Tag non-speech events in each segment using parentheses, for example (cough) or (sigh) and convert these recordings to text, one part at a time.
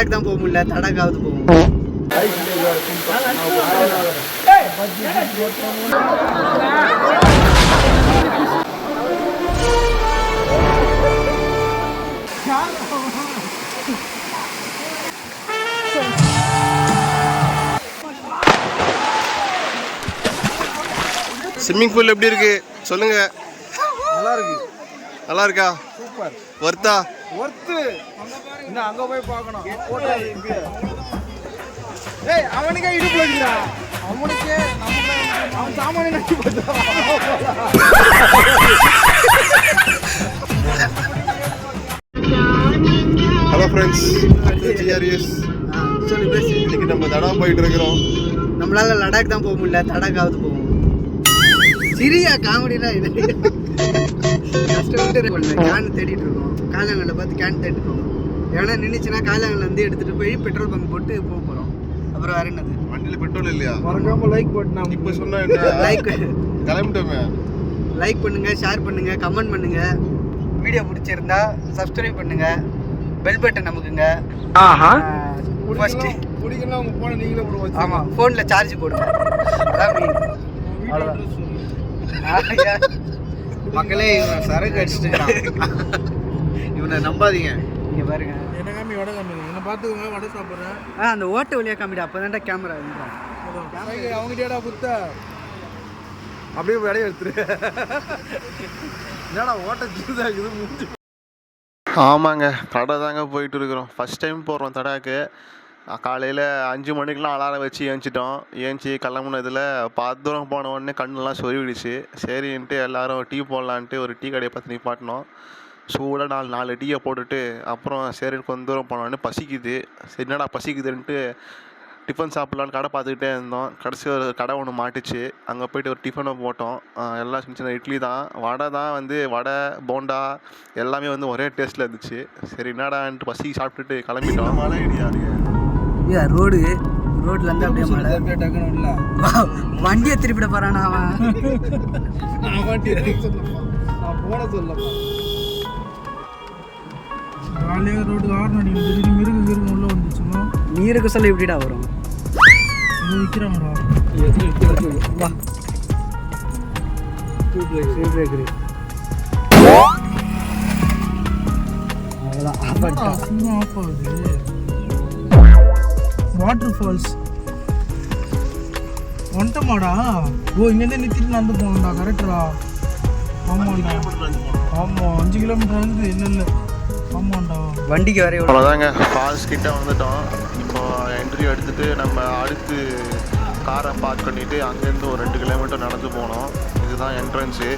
லடாக் தான் போக முடியல தடாக்காவது போவோம். ஸ்விம்மிங் பூல் எப்படி இருக்கு? சொல்லுங்க. நல்லா இருக்கு. நல்லா இருக்கா? சூப்பர் வர்த்தா ஒர்த்து. இன்னும் அங்க போய் பார்க்கணும். போட்டோ இருக்கு. ஏய் அவனுக்கே இடுப்பு வச்சுடா அவனுக்கே நமக்கு அவன் சாமானிய நடி ஹலோ ஃப்ரெண்ட்ஸ் ஜிஆர்எஸ் சொல்லு பேசு. இன்னைக்கு நம்ம தடா போயிட்டு இருக்கிறோம். நம்மளால லடாக் தான் போக முடியல தடாக்காவது போவோம். சிரியா காமெடினா இது. கஷ்டப்பட்டு பண்ணல கேன் தேடிட்டு இருக்கோம். காலாங்கல்ல பார்த்து கேன் தேடிட்டு இருக்கோம். எவனா நின்றுச்சுன்னா காலாங்கல்ல வந்து எடுத்துட்டு போய் பெட்ரோல் பங்க் போட்டு போக போறோம். அப்புறம் வேற என்னது? வண்டியில பெட்ரோல் இல்லையா? மறக்காம லைக் பட்டனா இப்போ சொன்னா என்ன? லைக் கிளம்பிட்டோமே. லைக் பண்ணுங்க ஷேர் பண்ணுங்க கமெண்ட் பண்ணுங்க. வீடியோ பிடிச்சிருந்தா சப்ஸ்கிரைப் பண்ணுங்க. பெல் பட்டன் நமக்குங்க ஃபர்ஸ்ட் குடிக்கலாம் உங்க போன நீங்களே வச்சு ஆமா ஃபோன்ல சார்ஜ் போடுங்க. அதான் main. அவ்வளவுதான். மக்களே இவன் சரக்கு அடிச்சுட்டு இவனை நம்பாதீங்க. இங்க பாருங்க. என்ன காமி வடை காமி என்ன பார்த்துக்கோங்க வடை சாப்பிட்றேன். ஆ அந்த ஓட்ட வழியா காமிடா அப்பதான்டா கேமரா அவங்ககிட்டடா குத்த? அப்படியே வடையை எடுத்துரு. என்னடா ஓட்ட ஜூஸ் ஆகுது மூஞ்சி. ஆமாங்க தடை தாங்க போயிட்டு இருக்கிறோம். ஃபர்ஸ்ட் டைம் போடுறோம் தடாக்கு. காலையில் அஞ்சு மணிக்கெலாம் அலாரம் வச்சு ஏஞ்சிட்டோம். ஏஞ்சி கிளம்புனதில் பாத்து தூரம் போன உடனே கண்ணெல்லாம் சொருவிடுச்சு சரின்ட்டு எல்லாரும் டீ போடலான்ட்டு ஒரு டீ கடையை பார்த்து நிப்பாட்டினோம். சூடாக நாலு நாலு டீயை போட்டுட்டு அப்புறம் சரி கொஞ்ச தூரம் போனோடனே பசிக்குது. சரி என்னடா பசிக்குதுன்ட்டு டிஃபன் சாப்பிட்லான்னு கடை பார்த்துக்கிட்டே இருந்தோம். கடைசி ஒரு கடை ஒன்று மாட்டுச்சு. அங்கே போயிட்டு ஒரு டிஃபனை போட்டோம். எல்லாம் சின்ன சின்ன இட்லி தான். வடை தான் வந்து வடை போண்டா எல்லாமே வந்து ஒரே டேஸ்ட்டில் இருந்துச்சு. சரி என்னடான்ட்டு பசி சாப்பிட்டுட்டு கிளம்பிட்டோம். மழை ஐயா ரோடு ரோட்ல இருந்து அப்படியே மழை. வண்டியை திருப்பிட போறானா அவன்? போன சொல்லப்பா. காலையாக ரோடு ஹார்ன் அடிக்கும் திடீர்னு மிருகு கிருகு உள்ள வந்துச்சுன்னா நீருக்கு சொல்ல எப்படிடா வரும். விற்கிறாங்கடா அவ்வளோதான் ஆஃப் ஆகுது. Water falls வந்துட்டமாடா. ஓ இங்கேருந்து நிறுத்திட்டு நடந்து போகணும்டா கரெக்டரா ஆமாண்டா. ஆமாம் அஞ்சு கிலோமீட்டர் வந்து இல்லை இல்லை. ஆமாண்டா. வண்டிக்கு வர எவ்வளோ அவ்வளோதாங்க ஃபால்ஸ் கிட்ட வந்துட்டோம். இப்போ என்ட்ரி எடுத்துட்டு நம்ம அடுத்து காரை பார்க் பண்ணிட்டு அங்கேருந்து ஒரு ரெண்டு கிலோமீட்டர் நடந்து போனோம். இதுதான் என்ட்ரன்ஸு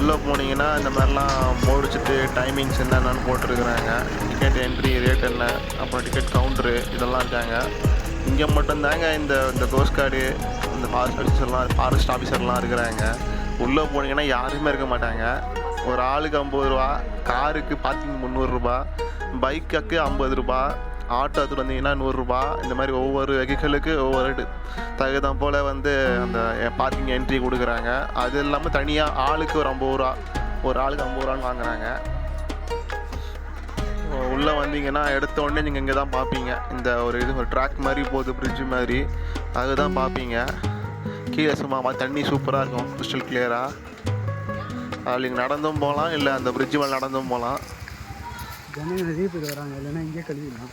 உள்ளே போனீங்கன்னா இந்த மாதிரிலாம் முடிச்சுட்டு டைமிங்ஸ் என்னென்னு போட்டிருக்கிறாங்க. டிக்கெட் என்ட்ரி ரேட் என்ன அப்புறம் டிக்கெட் கவுண்ட்ரு இதெல்லாம் இருக்காங்க. இங்கே மட்டும்தாங்க இந்த இந்த கோஸ்ட் கார்டு இந்த ஃபாரஸ்ட் ஆஃபீஸர்லாம் ஃபாரஸ்ட் ஆஃபீஸர்லாம் இருக்கிறாங்க. உள்ளே போனீங்கன்னா யாருமே இருக்க மாட்டாங்க. ஒரு ஆளுக்கு ஐம்பது ரூபா காருக்கு பார்க்கிங் முந்நூறுரூபா பைக்குக்கு ஐம்பது ரூபா ஆட்டோ எடுத்துட்டு வந்தீங்கன்னா நூறுரூபா இந்த மாதிரி ஒவ்வொரு வெஹிக்கிளுக்கு ஒவ்வொரு ரேட்டு தகுதம் போல் வந்து அந்த பார்க்கிங் என்ட்ரி கொடுக்குறாங்க. அது இல்லாமல் தனியாக ஆளுக்கு ஒரு ஐம்பது ரூபா ஒரு ஆளுக்கு ஐம்பது ரூபான்னு வாங்குறாங்க. உள்ளே வந்தீங்கன்னா எடுத்த உடனே நீங்கள் இங்கே தான் பார்ப்பீங்க. இந்த ஒரு இது ஒரு ட்ராக் மாதிரி போகுது பிரிட்ஜு மாதிரி. அதுதான் பார்ப்பீங்க. கீழே சும்மா தண்ணி சூப்பராக இருக்கும் கிறிஸ்டல் கிளியராக அதில் இங்கே நடந்தும் போகலாம் இல்லை அந்த பிரிட்ஜு மேலே நடந்தும் போகலாம். ஜனங்க வராங்க இல்லைன்னா இங்கே கழுவிடலாம்.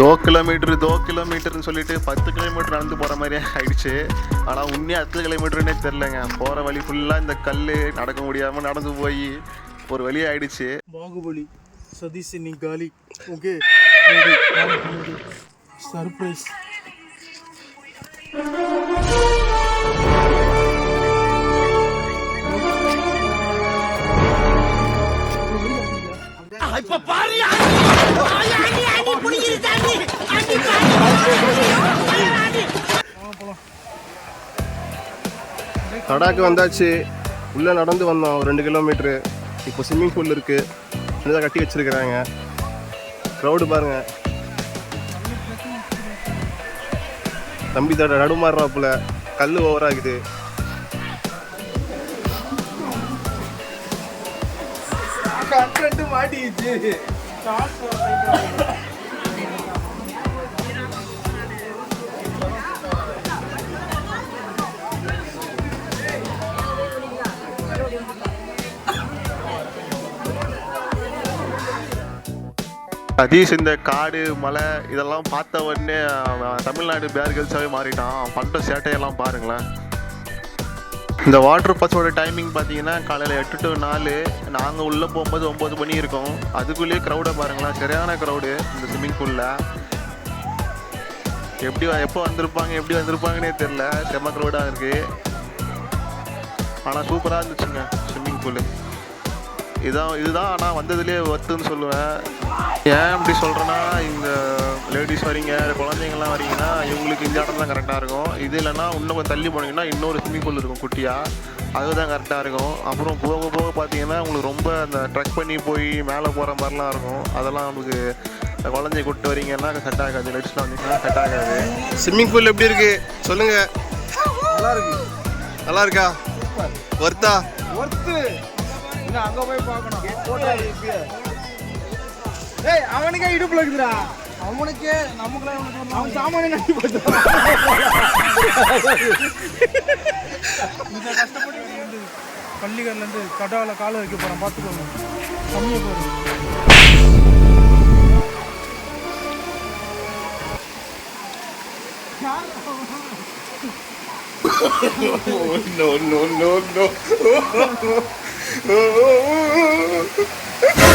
தோ கிலோமீட்டர் தோ கிலோமீட்டர்னு சொல்லிட்டு பத்து கிலோமீட்டர் நடந்து போகிற மாதிரியே ஆயிடுச்சு. ஆனால் உண்மையாக எத்தனை கிலோமீட்டர்னே தெரிலங்க போகிற வழி ஃபுல்லாக இந்த கல் நடக்க முடியாமல் நடந்து போய் ஒரு வழி ஆயிடுச்சு. பாகுபலி சதீஷ் நீ காலி. ஓகே சர்ப்ரைஸ் ஆ தடாக்கு வந்தாச்சு. உள்ளே நடந்து வந்தோம். ஒரு ரெண்டு கிலோமீட்ரு. இப்போ ஸ்விம்மிங் பூல் இருக்குது இதாக கட்டி வச்சிருக்கிறாங்க. க்ரௌடு பாருங்க. தம்பி தட நடுமாறுறாப்புல கல் ஓவராகுது மாட்டிச்சு மாட்டிக்கிச்சு சதீஷ் இந்த காடு மலை இதெல்லாம் பார்த்த உடனே தமிழ்நாடு பேர் கேர்ள்ஸாகவே மாறிட்டான். அவன் பண்ணுற சேட்டையெல்லாம் பாருங்களேன். இந்த வாட்டர் பஸ்ஸோட டைமிங் பார்த்தீங்கன்னா காலையில் எட்டு டு நாலு நாங்கள் உள்ளே போகும்போது ஒம்பது மணி இருக்கும். அதுக்குள்ளேயே க்ரௌடை பாருங்களேன். சரியான க்ரௌடு இந்த ஸ்விம்மிங் பூலில் எப்படி எப்போ வந்திருப்பாங்க எப்படி வந்திருப்பாங்கன்னே தெரில செம்ம க்ரௌடாக இருக்குது ஆனால் சூப்பராக இருந்துச்சுங்க ஸ்விம்மிங் பூலு இதான் இதுதான் ஆனால் வந்ததுலேயே ஒத்துன்னு சொல்லுவேன். ஏன் அப்படி சொல்கிறேன்னா இந்த லேடிஸ் வரீங்க குழந்தைங்கள்லாம் வரீங்கன்னா இவங்களுக்கு இந்த இடம் தான் கரெக்டாக இருக்கும். இது இல்லைன்னா இன்னும் கொஞ்சம் தள்ளி போனீங்கன்னா இன்னொரு ஸ்விம்மிங் பூல் இருக்கும் குட்டியாக அதுதான் கரெக்டாக இருக்கும். அப்புறம் போக போக பார்த்தீங்கன்னா உங்களுக்கு ரொம்ப அந்த ட்ரக் பண்ணி போய் மேலே போகிற மாதிரிலாம் இருக்கும். அதெல்லாம் நமக்கு குழந்தைய கூப்பிட்டு வரீங்கன்னா செட் ஆகாது. லேடிஸ்லாம் வந்தீங்கன்னா செட் ஆகாது. ஸ்விம்மிங் பூல் எப்படி இருக்கு? சொல்லுங்க. நல்லா இருக்கு. நல்லா இருக்கா? ஒர்த்தா ஒர்த்து இன்னும் அங்க போய் பார்க்கணும். இப்பயே. ஏய். அவனுக்கே இடுப்புல இருக்குதுடா. அவனுக்கே நமக்குலாம் இவனுக்கு அவன் சாமானிய நடி போட்டான் இந்த கஷ்டப்பட்டு வந்து பள்ளிகள்லேருந்து கடாவில் காலை வைக்க போகிறேன் பார்த்துக்கோங்க. கம்மியாக போகிறேன் (laughs) no, no, no, no. Oh, oh, oh.